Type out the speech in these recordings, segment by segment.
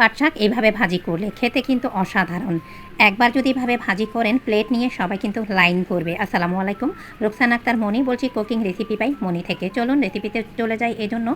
পাট শাক এইভাবে ভাজি করলে খেতে কিন্তু অসাধারণ। একবার যদি এভাবে ভাজি করেন প্লেট নিয়ে সবাই কিন্তু লাইন করবে। আসসালামু আলাইকুম রুকসান আক্তার মনি বলছি কুকিং রেসিপি পাই মনি থেকে। চলুন রেসিপিতে চলে যাই। এই জন্য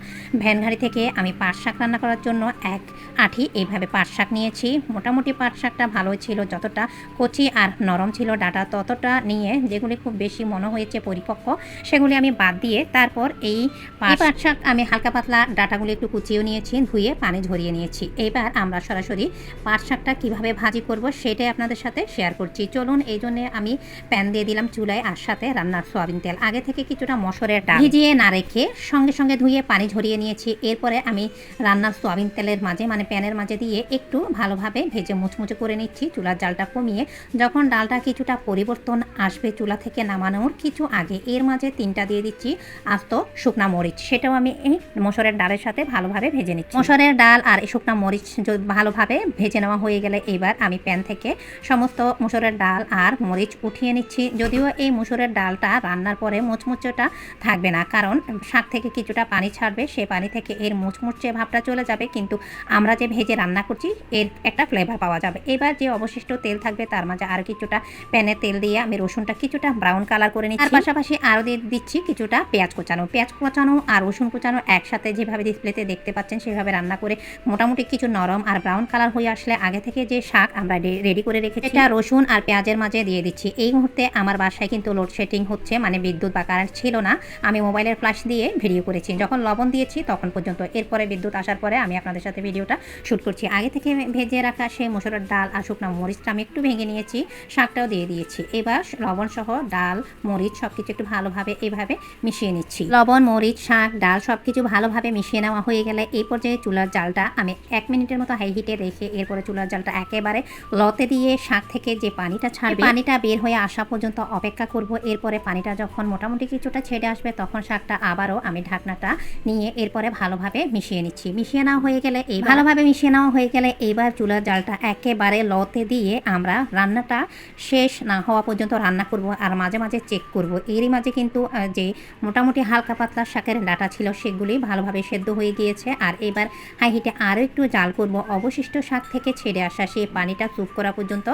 ভ্যানঘাড়ি থেকে আমি পাট শাক রান্না করার জন্য এক আঠি এইভাবে পাট শাক নিয়েছি। মোটামুটি পাট শাকটা ভালো ছিল যতটা কচি আর নরম ছিল ডাটা ততটা নিয়ে যেগুলি খুব বেশি মনে হয়েছে পরিপক্ক সেগুলি আমি বাদ দিয়ে তারপর এই পাট পাট শাক আমি হালকা পাতলা ডাটাগুলি একটু কুচিয়েও নিয়েছি ধুয়ে পানি ঝরিয়ে নিয়েছি। এবার আমরা সরাসরি পাট শাকটা কীভাবে ভাজি করব সেটাই আপনাদের সাথে শেয়ার করছি। চলুন, এই জন্য আমি প্যান দিয়ে দিলাম চুলায় আর সাথে রান্নার সোয়াবিন তেল। আগে থেকে কিছুটা মসুরের ডাল ভিজিয়ে না রেখে সঙ্গে সঙ্গে ধুয়ে পানি ঝরিয়ে নিয়েছি। এরপরে আমি রান্নার সোয়াবিন তেলের মাঝে মানে প্যানের মাঝে দিয়ে একটু ভালোভাবে ভেজে মুচমুচে করে নিচ্ছি। চুলার জালটা কমিয়ে যখন ডালটা কিছুটা পরিবর্তন আসবে চুলা থেকে নামানোর কিছু আগে, এর মাঝে তিনটা দিয়ে দিচ্ছি আস্ত শুকনা মরিচ। সেটাও আমি এই মসুরের ডালের সাথে ভালোভাবে ভেজে নিচ্ছি। মসুরের ডাল আর শুকনা মরিচ ভালোভাবে ভেজে নেওয়া হয়ে গেলে এবার আমি প্যান থেকে সমস্ত মুসুরের ডাল আর মরিচ উঠিয়ে নিচ্ছি। যদিও এই মুসুরের ডালটা রান্নার পরে মুচমুচেটা থাকবে না, কারণ শাক থেকে কিছুটা পানি ছাড়বে, সে পানি থেকে এর মুচমুচে ভাবটা চলে যাবে। কিন্তু আমরা যে ভেজে রান্না করছি, এর একটা ফ্লেভার পাওয়া যাবে। এবার যে অবশিষ্ট তেল থাকবে, তার মাঝে আর কিছুটা প্যানে তেল দিয়ে আমি রসুনটা কিছুটা ব্রাউন কালার করে নিচ্ছি। পাশাপাশি আরও দিয়ে দিচ্ছি কিছুটা পেঁয়াজ কোচানো। পেঁয়াজ কোচানো আর রসুন কোচানো একসাথে যেভাবে ডিসপ্লেতে দেখতে পাচ্ছেন, সেভাবে রান্না করে মোটামুটি কিছু নরম আর ব্রাউন কালার হয়ে আসলে আগে থেকে যে শাক আমরা রেডি করে রেখেছি, এটা রসুন আর পেঁয়াজের মাঝে দিয়ে দিচ্ছি। এই মুহূর্তে আমার বাসায় কিন্তু লোডশেডিং হচ্ছে মানে বিদ্যুৎ বা কারেন্ট ছিল না। আমি মোবাইলের ফ্ল্যাশ দিয়ে ভিডিও করেছি। যখন লবণ দিয়েছি তখন পর্যন্ত। এরপরে বিদ্যুৎ আসার পরে আমি আপনাদের সাথে ভিডিওটা শ্যুট করছি। আগে থেকে ভেজে রাখা সেই মসুরের ডাল আর শুকনো মরিচটা আমি একটু ভেঙে নিয়েছি, শাকটাও দিয়ে দিয়েছি। এবার লবণ সহ ডাল, মরিচ সব কিছু একটু ভালোভাবে এইভাবে মিশিয়ে নিচ্ছি। লবণ, মরিচ, শাক, ডাল সব কিছু ভালোভাবে মিশিয়ে নেওয়া হয়ে গেলে এই পর্যায়ে চুলার জালটা আমি এক মিনিটের মতো হাই হিটে রেখে এরপরে চুলার জালটা একেবারে লতে দিয়ে শাক থেকে যে পানিটা ছাড়বে পানিটা বের হয়ে আসা পর্যন্ত অপেক্ষা করব। এরপরে পানিটা যখন মোটামুটি কিছুটা ছেড়ে আসবে তখন শাকটা আবারও আমি ঢাকনাটা নিয়ে এরপরে ভালোভাবে মিশিয়ে নিচ্ছি। মিশিয়ে নেওয়া হয়ে গেলে এই ভালোভাবে মিশিয়ে নেওয়া হয়ে গেলে এইবার চুলার জালটা একেবারে লতে দিয়ে আমরা রান্নাটা শেষ না হওয়া পর্যন্ত রান্না করব আর মাঝে মাঝে চেক করব। এরই মাঝে কিন্তু যে মোটামুটি হালকা পাতলা শাকের ডাটা ছিল সেগুলি ভালোভাবে সেদ্ধ হয়ে গিয়েছে। আর এবার হাই হিটে আরও একটু জাল করব অবশিষ্ট শাক থেকে ছেড়ে আসা সেই পানিটা চুপ করা পর্যন্ত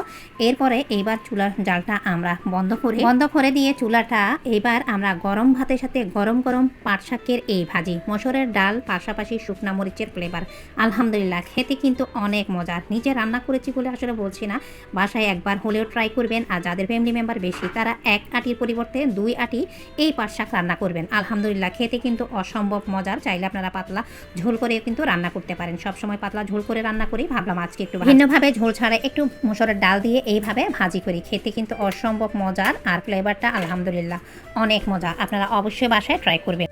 এরপরে এইবার চুলার জালটা আমরা বন্ধ করে বন্ধ করে দিয়ে চুলাটা এবার আমরা গরম ভাতের সাথে গরম গরম পাট শাকের এই ভাজি, মসুরের ডাল, পাশাপাশি শুকনা মরিচের ফ্লেভার আলহামদুলিল্লাহ, খেতে কিন্তু অনেক মজার নিজে রান্না করেছি বলে আসলে বলছি না। বাসায় একবার হলেও ট্রাই করবেন আর যাদের ফ্যামিলি মেম্বার বেশি, তারা এক আটির পরিবর্তে দুই আটি এই পাট শাক রান্না করবেন। আলহামদুলিল্লাহ, খেতে কিন্তু অসম্ভব মজার। চাইলে আপনারা পাতলা ঝোল করে কিন্তু রান্না করতে পারেন। সবসময় পাতলা ঝোল করে রান্না করি, ভাবলাম আজকে একটু ভিন্নভাবে ঝোল ছাড়া একটু মসুরের ডাল দিয়ে এইভাবে ভাজি করি। খেতে কিন্তু অসম্ভব মজার আর ফ্লেভারটা আলহামদুলিল্লাহ অনেক মজা আপনারা অবশ্যই বাসায় ট্রাই করবেন।